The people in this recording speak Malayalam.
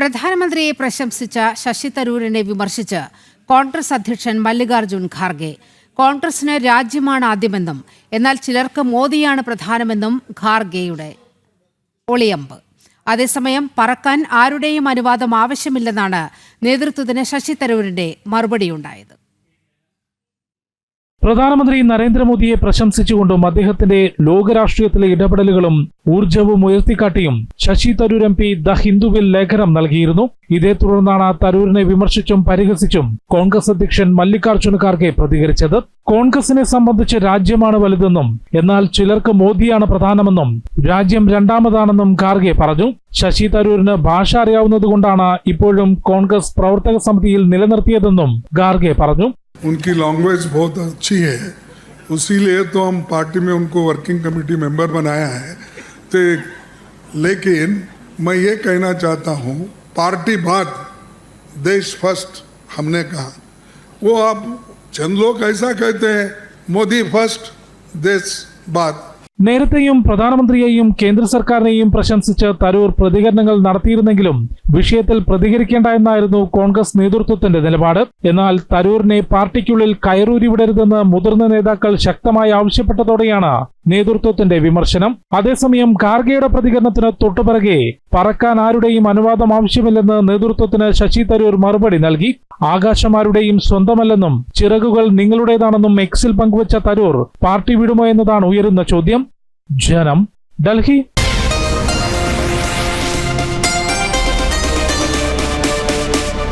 പ്രധാനമന്ത്രിയെ പ്രശംസിച്ച ശശി തരൂരിനെ വിമർശിച്ച് കോൺഗ്രസ് അധ്യക്ഷൻ മല്ലികാർജുൻ ഖാർഗെ. കോൺഗ്രസിന് രാജ്യമാണ് ആദ്യമെന്നും എന്നാൽ ചിലർക്ക് മോദിയാണ് പ്രധാനമെന്നും ഖാർഗെയുടെ ഒളിയമ്പ്. അതേസമയം പറക്കാൻ ആരുടെയും അനുവാദം ആവശ്യമില്ലെന്നാണ് നേതൃത്വത്തിന് ശശി തരൂരിന്റെ മറുപടിയുണ്ടായത്. പ്രധാനമന്ത്രി നരേന്ദ്രമോദിയെ പ്രശംസിച്ചുകൊണ്ടും അദ്ദേഹത്തിന്റെ ലോകരാഷ്ട്രീയത്തിലെ ഇടപെടലുകളും ഊർജവും ഉയർത്തിക്കാട്ടിയും Shashi Tharoor M P the ഹിന്ദുവിൽ ലേഖനം നൽകിയിരുന്നു. ഇതേ തുടർന്നാണ് തരൂരിനെ വിമർശിച്ചും പരിഹസിച്ചും കോൺഗ്രസ് അധ്യക്ഷൻ മല്ലികാർജുന ഖാർഗെ പ്രതികരിച്ചത്. കോൺഗ്രസിനെ സംബന്ധിച്ച് രാജ്യമാണ് വലുതെന്നും എന്നാൽ ചിലർക്ക് മോദിയാണ് പ്രധാനമെന്നും രാജ്യം രണ്ടാമതാണെന്നും ഖാർഗെ പറഞ്ഞു. ശശി തരൂരിന് ഭാഷ അറിയാവുന്നതുകൊണ്ടാണ് ഇപ്പോഴും കോൺഗ്രസ് പ്രവർത്തക സമിതിയിൽ നിലനിർത്തിയതെന്നും ഖാർഗെ പറഞ്ഞു. उनकी लैंग्वेज बहुत अच्छी है। उसी लिये तो हम पार्टी में उनको वर्किंग कमेटी मेंबर बनाया है। तो लेकिन मैं ये कहना चाहता हूँ पार्टी बाद देश फ़र्स्ट हमने कहा। वो आप चंद लोग ऐसा कहते हैं, मोदी फ़र्स्ट देश बात നേരത്തെയും പ്രധാനമന്ത്രിയെയും കേന്ദ്ര സർക്കാരിനെയും പ്രശംസിച്ച് തരൂർ പ്രതികരണങ്ങൾ നടത്തിയിരുന്നെങ്കിലും വിഷയത്തിൽ പ്രതികരിക്കേണ്ട എന്നായിരുന്നു കോൺഗ്രസ് നേതൃത്വത്തിന്റെ നിലപാട്. എന്നാൽ തരൂരിനെ പാർട്ടിക്കുള്ളിൽ കയറൂരി വിടരുതെന്ന് മുതിർന്ന നേതാക്കൾ ശക്തമായി ആവശ്യപ്പെട്ടതോടെയാണ് നേതൃത്വത്തിന്റെ വിമർശനം. അതേസമയം ഖാർഗെയുടെ പ്രതികരണത്തിന് തൊട്ടുപിറകെ പറക്കാൻ ആരുടെയും അനുവാദം ആവശ്യമില്ലെന്ന് നേതൃത്വത്തിന് ശശി തരൂർ മറുപടി നൽകി. ആകാശമാരുടെയും സ്വന്തമല്ലെന്നും ചിറകുകൾ നിങ്ങളുടേതാണെന്നും എക്സിൽ പങ്കുവച്ച തരൂർ പാർട്ടി വിടുമോ എന്നതാണ് ഉയരുന്ന ചോദ്യം. ജനം ഡൽഹി